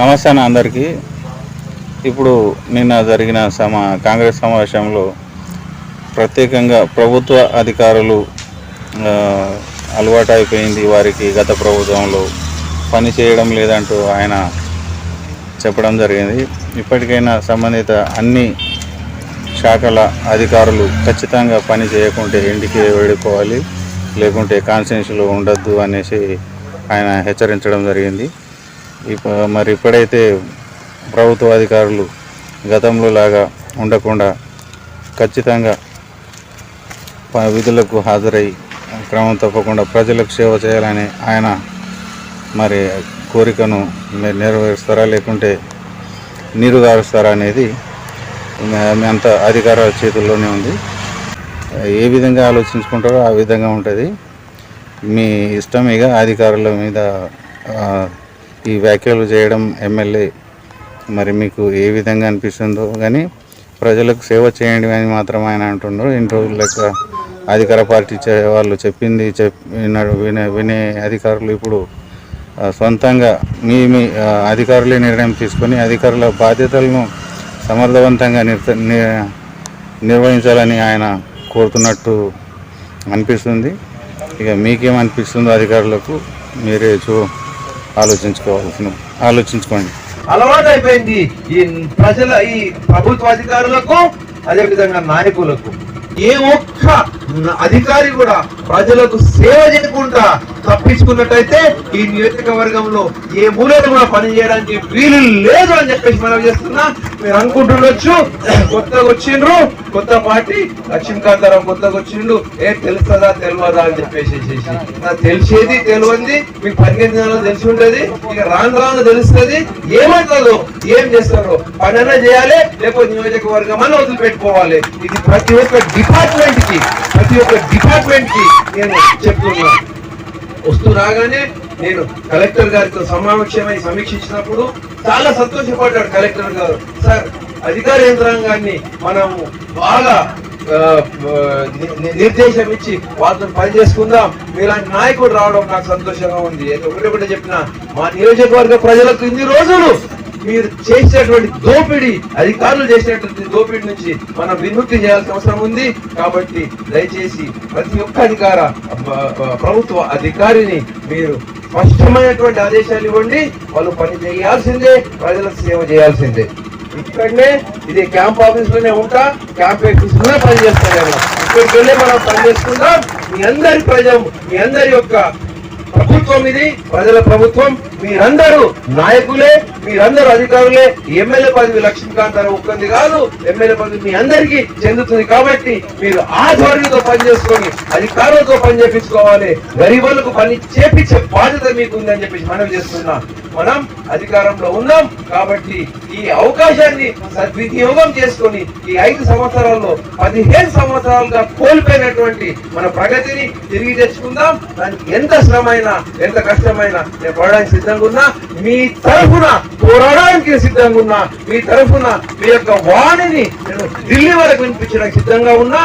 నమస్తే అందరికీ. ఇప్పుడు నిన్న జరిగిన సమా కాంగ్రెస్ సమావేశంలో ప్రత్యేకంగా ప్రభుత్వ అధికారులు అలవాటైపోయింది అలవాటు అయిపోయింది వారికి గత ప్రభుత్వంలో. పని చేయడం లేదంటూ ఆయన చెప్పడం జరిగింది. ఇప్పటికైనా సంబంధిత అన్ని శాఖల అధికారులు ఖచ్చితంగా పని చేయకుంటే ఇంటికి వెళ్ళిపోవాలి లేకుంటే కాన్స్టిట్యూన్సీలో ఉండొద్దు అనేసి ఆయన హెచ్చరించడం జరిగింది. మరి ఇప్పుడైతే ప్రభుత్వ అధికారులు గతంలో లాగా ఉండకుండా ఖచ్చితంగా విధులకు హాజరై క్రమం తప్పకుండా ప్రజలకు సేవ చేయాలని ఆయన మరి కోరికను మీరు నెరవేరుస్తారా లేకుంటే నీరుగారుస్తారా అనేది అంత అధికార చేతుల్లోనే ఉంది. ఏ విధంగా ఆలోచించుకుంటారో ఆ విధంగా ఉంటుంది. మీ ఇష్టం ఇక అధికారుల మీద ఈ వ్యాఖ్యలు చేయడం ఎమ్మెల్యే మరి మీకు ఏ విధంగా అనిపిస్తుందో కానీ ప్రజలకు సేవ చేయండి అని మాత్రం ఆయన అంటున్నారు. ఇన్ని రోజులు లెక్క అధికార పార్టీ వాళ్ళు చెప్పింది చెప్ వినే వినే అధికారులు ఇప్పుడు సొంతంగా మీ మీ అధికారులే నిర్ణయం తీసుకొని అధికారుల బాధ్యతలను సమర్థవంతంగా ని- నిర్వహించాలని ఆయన కోరుతున్నట్టు అనిపిస్తుంది. ఇక మీకేమనిపిస్తుందో అధికారులకు మీరే చూ ఆలోచించుకోవాల్సిన ఆలోచించుకోండి. అలవాటు అయిపోయింది ఈ ప్రజల ఈ ప్రభుత్వ అధికారులకు అదే విధంగా నాయకులకు. ఏ ఒక్క అధికారి కూడా ప్రజలకు సేవ చేయకుండా తప్పించుకున్నట్టయితే ఈ నియోజకవర్గంలో ఏ మూలన కూడా పని చేయడానికి వీలు లేదు అని చెప్పేసి మనం చేస్తున్నా. మీరు అనుకుంటుండొచ్చు. కొత్తగా వచ్చిండ్రు. కొత్త పార్టీ లక్ష్మీకాంతారావు కొత్తగా వచ్చిండు. ఏ తెలుస్తుందా తెలియదా అని చెప్పేసి నాకు తెలిసేది తెలియంది. మీకు పదిహేను తెలిసి ఉంటది ఇక రాను రాను తెలుస్తుంది. ఏమంటారు ఏం చేస్తారు పనైనా చేయాలి లేకపోతే నియోజకవర్గం అని వదిలిపెట్టుకోవాలి. ఇది ప్రతి ఒక్క డిపార్ట్మెంట్కి ప్రతి ఒక్క డిపార్ట్మెంట్కి నేను చెప్తున్నాను వస్తూ రాగానే నేను కలెక్టర్ గారితో సమావేశమై సమీక్షించినప్పుడు చాలా సంతోషపడ్డాడు కలెక్టర్ గారు. సార్ అధికార యంత్రాంగాన్ని మనము బాగా నిర్దేశం ఇచ్చి వాళ్ళతో పని చేసుకుందాం మీలాంటి నాయకుడు రావడం నాకు సంతోషంగా ఉంది. ఒకటి ఒకటి చెప్పిన మా నియోజకవర్గ ప్రజలకు ఇన్ని రోజులు మీరు చేసినటువంటి దోపిడీ అధికారులు చేసినటువంటి దోపిడీ నుంచి మనం విముక్తి చేయాల్సిన అవసరం ఉంది. కాబట్టి దయచేసి ప్రతి ఒక్క అధికార ప్రభుత్వ అధికారిని మీరు స్పష్టమైనటువంటి ఆదేశాలు ఇవ్వండి. వాళ్ళు పని చేయాల్సిందే ప్రజలకు సేవ చేయాల్సిందే. ఇక్కడనే ఇది క్యాంప్ ఆఫీస్లోనే ఉంటా క్యాంప్ ఆఫీస్లోనే పనిచేస్తాను ఇక్కడికి వెళ్ళి మనం పనిచేసుకుందాం మీ అందరి ప్రజలు మీ అందరి యొక్క ప్రభుత్వం ఇది ప్రజల ప్రభుత్వం. మీరందరూ నాయకులే మీరందరూ అధికారులే. ఎమ్మెల్యే పదవి లక్ష్మీకాంతారావు ఒక్కంది కాదు ఎమ్మెల్యే పదవి మీ అందరికీ చెందుతుంది కాబట్టి మీరు ఆ ధోరణితో పని చేసుకొని అధికారులతో పని చేపించుకోవాలి గరీబులకు పని చేపించే బాధ్యత మీకు ఉందని చెప్పేసి మనం చేస్తున్నాం. మనం అధికారంలో ఉన్నాం కాబట్టి ఈ అవకాశాన్ని సద్వినియోగం చేసుకొని ఈ ఐదు సంవత్సరాల్లో పదిహేను సంవత్సరాలుగా కోల్పోయినటువంటి మన ప్రగతిని తిరిగి తెచ్చుకుందాం. దానికి ఎంత శ్రమ శ్రమైనా ఎంత కష్టమైనా నేను పడడానికి సిద్ధంగా ఉన్నా మీ తరఫున పోరాడడానికి సిద్ధంగా ఉన్నా మీ తరఫున మీ యొక్క వాణిని నేను ఢిల్లీ వరకు వినిపించడానికి సిద్ధంగా ఉన్నా.